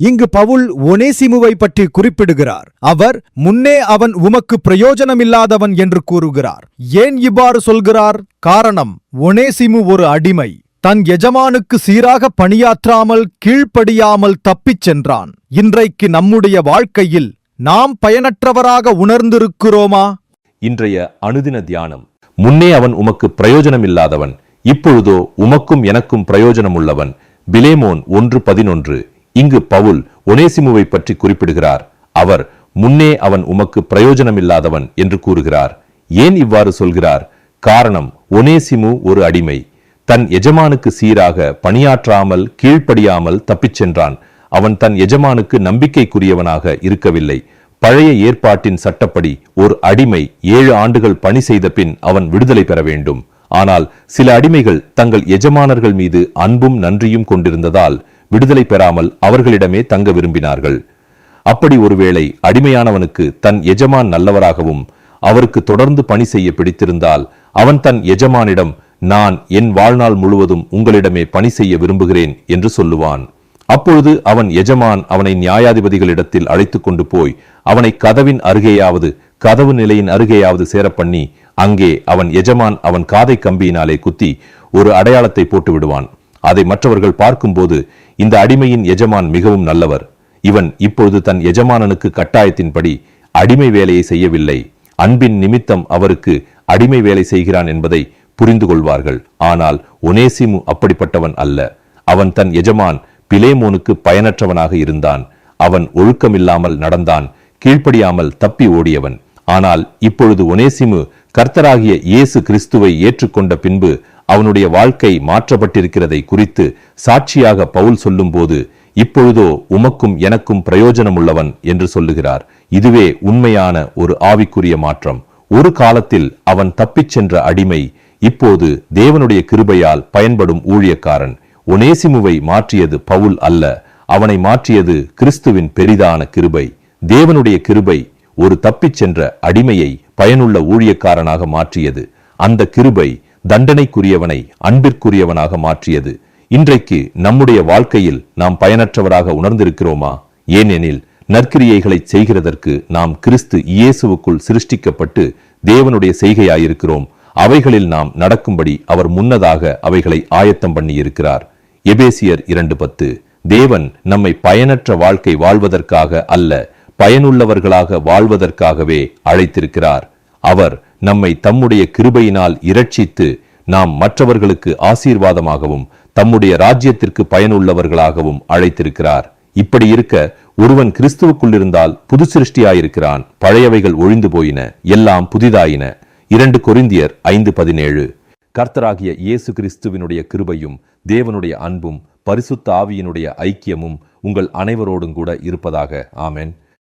இங்கு பவுல் ஒனேசிமுவை பற்றி குறிப்பிடுகிறார். அவர் முன்னே அவன் உமக்கு பிரயோஜனமில்லாதவன் என்று கூறுகிறார். ஏன் இவ்வாறு சொல்கிறார்? காரணம் ஒனேசிமு ஒரு அடிமை. தன் எஜமானுக்கு சீராக பணியாற்றாமல் கீழ்ப்படியாமல் தப்பிச் சென்றான். இன்றைக்கு நம்முடைய வாழ்க்கையில் நாம் பயனற்றவராக உணர்ந்திருக்கிறோமா? இன்றைய அனுதின தியானம் முன்னே அவன் உமக்கு பிரயோஜனமில்லாதவன் இப்பொழுதோ உமக்கும் எனக்கும் பிரயோஜனம் உள்ளவன் பிலேமோன் ஒன்று பதினொன்று. இங்கு பவுல் ஒனேசிமுவை பற்றி குறிப்பிடுகிறார். அவர் முன்னே அவன் உமக்கு பிரயோஜனமில்லாதவன் என்று கூறுகிறார். ஏன் இவ்வாறு சொல்கிறார்? காரணம் ஒனேசிமு ஒரு அடிமை. தன் எஜமானுக்கு சீராக பணியாற்றாமல் கீழ்ப்படியாமல் தப்பிச் சென்றான். அவன் தன் எஜமானுக்கு நம்பிக்கைக்குரியவனாக இருக்கவில்லை. பழைய ஏற்பாட்டின் சட்டப்படி ஒரு அடிமை ஏழு ஆண்டுகள் பணி செய்த பின் அவன் விடுதலை பெற வேண்டும். ஆனால் சில அடிமைகள் தங்கள் எஜமானர்கள் மீது அன்பும் நன்றியும் கொண்டிருந்ததால் விடுதலை பெறாமல் அவர்களிடமே தங்க விரும்பினார்கள். அப்படி ஒருவேளை அடிமையானவனுக்கு தன் எஜமான் நல்லவராகவும் அவருக்கு தொடர்ந்து பணி செய்ய பிடித்திருந்தால் அவன் தன் எஜமானிடம் நான் என் வாழ்நாள் முழுவதும் உங்களிடமே பணி செய்ய விரும்புகிறேன் என்று சொல்லுவான். அப்பொழுது அவன் எஜமான் அவனை நியாயாதிபதிகளிடத்தில் அழைத்துக் கொண்டு போய் அவனை கதவின் அருகேயாவது கதவு நிலையின் அருகேயாவது சேரப்பண்ணி அங்கே அவன் எஜமான் அவன் காதை கம்பியினாலே குத்தி ஒரு அடையாளத்தை போட்டு விடுவான் அதை மற்றவர்கள் பார்க்கும்போது இந்த அடிமையின் எஜமான் மிகவும் நல்லவர். இவன் இப்பொழுது தன் எஜமானனுக்கு கட்டாயத்தின்படி அடிமை வேலையை செய்யவில்லை. அன்பின் நிமித்தம் அவருக்கு அடிமை வேலை செய்கிறான் என்பதை புரிந்து கொள்வார்கள். ஆனால் ஒனேசிமு அப்படிப்பட்டவன் அல்ல. அவன் தன் எஜமான் பிலேமோனுக்கு பயனற்றவனாக இருந்தான். அவன் ஒழுக்கமில்லாமல் நடந்தான். கீழ்ப்படியாமல் தப்பி ஓடியவன். ஆனால் இப்பொழுது ஒனேசிமு கர்த்தராகிய இயேசு கிறிஸ்துவை ஏற்றுக்கொண்ட பின்பு அவனுடைய வாழ்க்கை மாற்றப்பட்டிருக்கிறதை குறித்து சாட்சியாக பவுல் சொல்லும்போது இப்பொழுதோ உமக்கும் எனக்கும் பிரயோஜனம் உள்ளவன் என்று சொல்லுகிறார். இதுவே உண்மையான ஒரு ஆவிக்குரிய மாற்றம். ஒரு காலத்தில் அவன் தப்பிச் சென்ற அடிமை இப்போது தேவனுடைய கிருபையால் பயன்படும் ஊழியக்காரன். ஒனேசிமுவை மாற்றியது பவுல் அல்ல அவனை மாற்றியது கிறிஸ்துவின் பெரிதான கிருபை. தேவனுடைய கிருபை ஒரு தப்பிச் சென்ற அடிமையை பயனுள்ள ஊழியக்காரனாக மாற்றியது. அந்த கிருபை தண்டனைக்குரியவனை அன்பிற்குரியவனாக மாற்றியது. இன்றைக்கு நம்முடைய வாழ்க்கையில் நாம் பயனற்றவராக உணர்ந்திருக்கிறோமா? ஏனெனில் நற்கிரியைகளை செய்கிறதற்கு நாம் கிறிஸ்து இயேசுவுக்குள் சிருஷ்டிக்கப்பட்டு தேவனுடைய செய்கையாயிருக்கிறோம். அவைகளில் நாம் நடக்கும்படி அவர் முன்னதாக அவைகளை ஆயத்தம் பண்ணி இருக்கிறார் எபேசியர் இரண்டு பத்து. தேவன் நம்மை பயனற்ற வாழ்க்கை வாழ்வதற்காக அல்ல பயனுள்ளவர்களாக வாழ்வதற்காகவே அழைத்திருக்கிறார். அவர் நம்மை தம்முடைய கிருபையினால் இரட்சித்து நாம் மற்றவர்களுக்கு ஆசீர்வாதமாகவும் தம்முடைய ராஜ்யத்திற்கு பயனுள்ளவர்களாகவும் அழைத்திருக்கிறார். இப்படி இருக்க ஒருவன் கிறிஸ்துவுக்குள் இருந்தால் புது சிருஷ்டியாயிருக்கிறான். பழையவைகள் ஒழிந்து போயின எல்லாம் புதிதாயின. இரண்டு கொரிந்தியர் ஐந்து பதினேழு. கர்த்தராகிய இயேசு கிறிஸ்துவினுடைய கிருபையும் தேவனுடைய அன்பும் பரிசுத்த ஆவியினுடைய ஐக்கியமும் உங்கள் அனைவரோடும் கூட இருப்பதாக. ஆமென்.